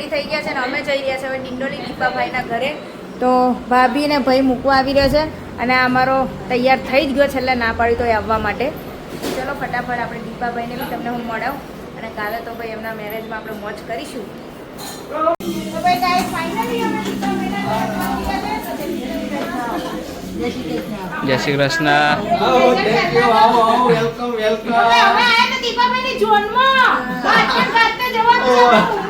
Ready થઈ ગયા છે અને અમે જઈ રહ્યા છે હવે ડિંડોલી દીપાભાઈના ઘરે તો ભાભી ને ભાઈ મૂકવા આવી રહ્યા છે અને આ અમારો તૈયાર થઈ જ ગયો છેલ્લે ના પાડી તો એ આવવા માટે ચલો ફટાફટ આપણે દીપાભાઈને બી તમને હું મળાવું અને કાલે તો ભાઈ એમના મેરેજમાં આપણે મોજ કરીશું તો ભાઈ અમે. જય શ્રી કૃષ્ણ આવો. આવો આવો વેલકમ વેલકમ હવે તો દીપાભાઈની ઝોનમાં. જવાનું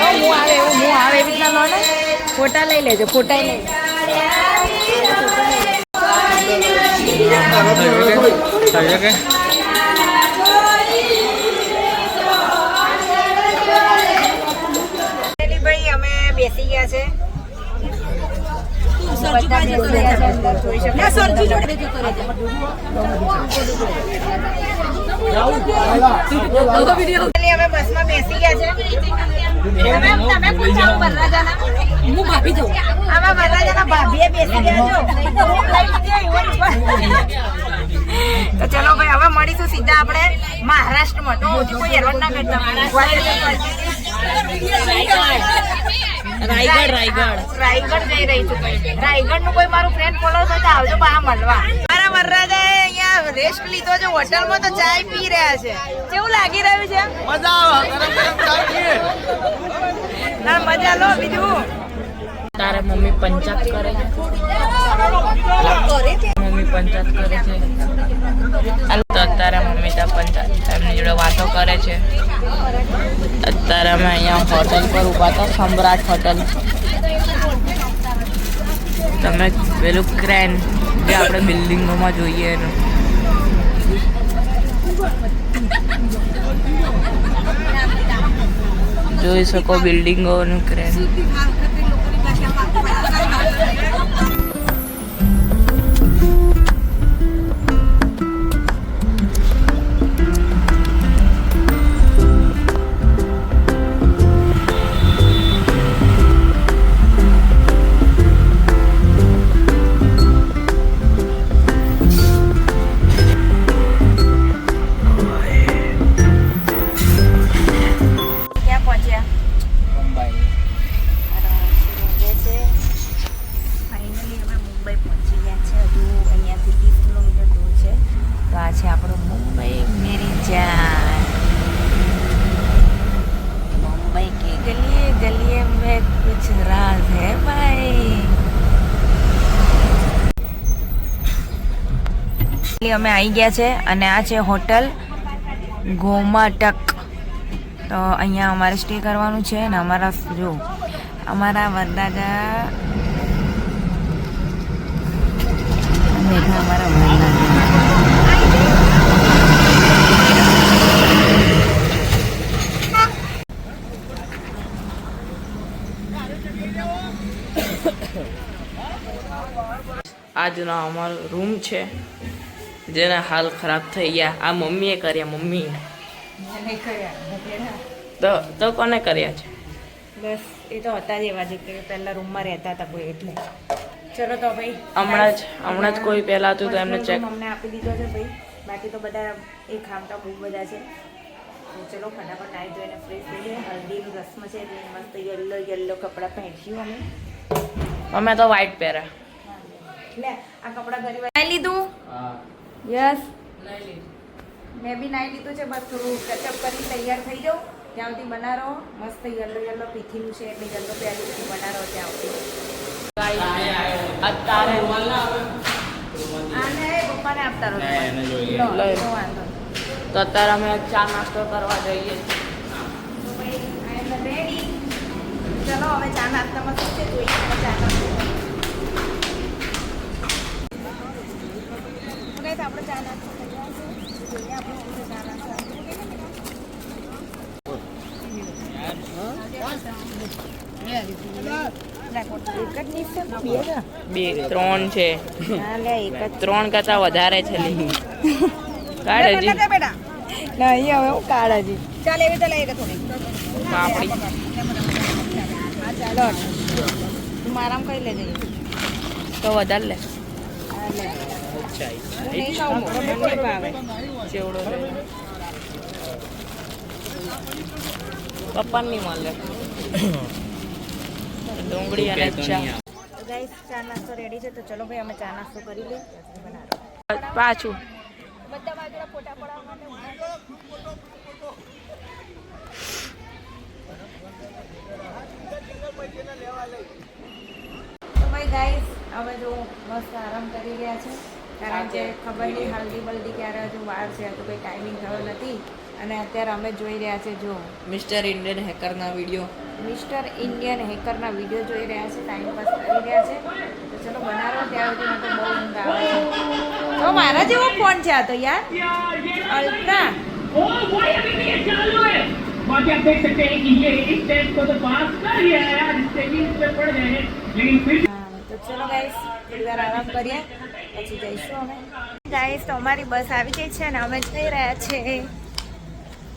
ના હું આવે એવું હું આવે એવી રીતના લો ને? ફોટા લઈ લેજો ફોટા લઈ અમે બેસી ગયા છે. જોઈ શકો બસમાં બેસી ગયા છે. તો ચલો ભાઈ, હવે મળીશું સીધા આપણે મહારાષ્ટ્રમાં તો કોઈ એરવડ ના કરતા રાયગઢ રાયગઢ. રાયગઢ જઈ રહી છું રાયગઢનું કોઈ મારું ફ્રેન્ડ ફોલો થાય તો આવજો બહાર મળવા. મારા વરરાજાએ અહીંયા રેસ્ટ લીધો છે હોટલમાં તો ચાય પી રહ્યા છે. કેવું લાગી રહ્યું છે? મજા આવે ગરમ ગરમ ચાય પીએ. ના મજા લો બીજું? તારા મમ્મી પંચાયત કરે છે. મમ્મી પંચાયત કરે છે હાલ તો અત્યારે મમ્મી ત્યાં પંચાયત એમની જોડે વાતો કરે છે. અત્યારે અમે અહીંયા હોટલ પર ઊભા હતા, સમ્રાટ હોટલ. તમે પેલું ક્રેન જે આપણે બિલ્ડિંગોમાં જોઈએ એનું. જોઈ શકો બિલ્ડિંગોનું ક્રેન. અમે આવી ગયા છે અને આ છે હોટલ ગોમાટક. તો અહીંયા અમારે સ્ટે કરવાનું છે ને અમારા જો, અમારા વરદાદા અમારા આજનો અમારો રૂમ છે. જેના હાલ ખરાબ થઈ ગયા. આ મમ્મીએ કર્યા મમ્મી. તો તો કોને કર્યા છે? બસ એ તો હતા જ એવા જે કે પહેલા રૂમમાં રહેતા હતા કોઈ એટલે. ચલો તો ભાઈ હમણાં જ હમણાં જ કોઈ પહેલા હતું તો એમને ચેક અમને આપી દીધો છે ભાઈ. બાકી તો બધા એ ખામતા બહુ બધા છે. તો ચલો ફટાફટ નાહી ધોઈને ફ્રેશ થઈ જાય. હલ્દીનું રસમ છે એટલે મસ્ત યલો યલો કપડાં પહેરશું અમે. અમે તો વ્હાઈટ પહેર્યા. લે આ કપડાં ઘરે લીધું? યસ મેં બી નાઈ લીધું છે બસ થોડું કેચઅપ કરી તૈયાર થઈ જાઉં. ત્યાં સુધી બના રહો. મસ્ત યલો યલો પીથીનું છે એટલે યલો પહેરી સુધી બના ત્યાં સુધી. અત્યારે આને પપ્પાને આપતા રહો. વાંધો તો અત્યારે અમે ચા નાસ્તો કરવા જઈએ. ચલો હવે ચા નાસ્તામાં શું છે? જોઈએ. ચા નાસ્તો તો guys, આપણે ચા નાસ્તો તૈયાર છે જોઈએ આપણે શું છે ચા નાસ્તો એક જ ડીશ છે બે ત્રણ છે. લે એક ત્રણ કરતા વધારે છે લી. નહીં હવે હું ચાલ એવી તો લઈ પાપડી. હા ચાલો. તું મારામાં કઈ લેજે? તો વધારે લે. લે. લે. પપ્પા નહીં મળે. ડુંગળી અને ચા. ગાઈસ ચા નાસ્તો રેડી છે તો ચલો ભાઈ અમે ચા નાસ્તો કરી લઈએ. બનાવો પાછું. બધા બાજુના ફોટા પડાવવા માટે તો ભાઈ ગાઈસ હવે જો મસ્ત આરામ કરી રહ્યા છે. કારણ કે ખબર નહીં હલ્દી બલ્દી ક્યારે હજુ વાર છે તો કોઈ ટાઈમિંગ થયો નથી. અને અત્યારે અમે જોઈ રહ્યા છે જો મિસ્ટર ઇન્ડિયન હેકરના વિડીયો મિસ્ટર ઇન્ડિયન હેકરના વિડીયો જોઈ રહ્યા છે ટાઈમ પાસ કરી રહ્યા છે તો ચલો બનાવો ત્યાં સુધી મને તો બહુ ઊંઘ આવે છે તો મારા જેવો ફોન છે આ તો યાર અલ્ટ્રા ओ भाई अभी भी ये चालू है बाकी आप देख सकते हैं कि ये इस टेस्ट को तो पास कर लिया है यार इससे भी इस पे पड़ गए हैं लेकिन फिर હા, તો ચલો ગાઈસ થોડી વાર આરામ કરીએ પછી જઈશું અમે ગાઈસ તો અમારી બસ આવી ગઈ છે ને અમે જઈ રહ્યા છે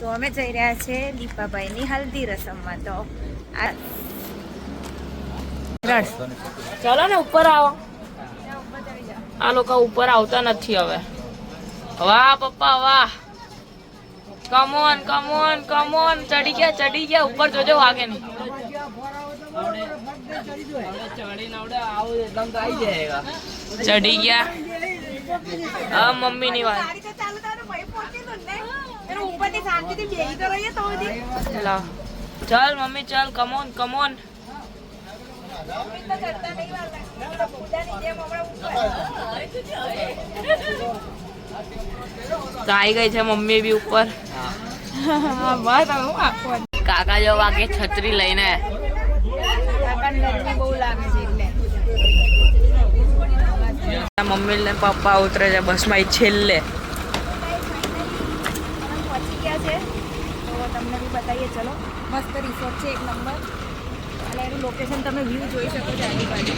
તો અમે જઈ રહ્યા છે દીપાભાઈની હલ્દી રસમમાં તો. ચાલો ને, ઉપર આવો. આ લોકો ઉપર આવતા નથી હવે. વાહ, પપ્પા, વાહ. કમોન કમોન કમોન ચડી ગયા ચડી ગયા. ઉપર જોજો વાગે નહીં. ચડી ગયા. હા મમ્મી ની વાત ગાડી તો ચાલુ થાય ને ભાઈ પહોંચી તો લાવ ચાલ મમ્મી ચાલ. કમોન કમોન આવી ગઈ છે મમ્મી બી ઉપર. હા બસ હવે હું આખો કાકા જો વાગે છત્રી લઈને. બહુ લાગે છે એટલે. મમ્મી ને પપ્પા ઉતરે છે બસમાં છેલ્લે પહોંચી ગયા છે તો તમને બી બતાવીએ. ચલો, મસ્ત રિસોર્ટ છે એક નંબર. અને એનું લોકેશન તમે વ્યૂ જોઈ શકો છો આજુબાજુ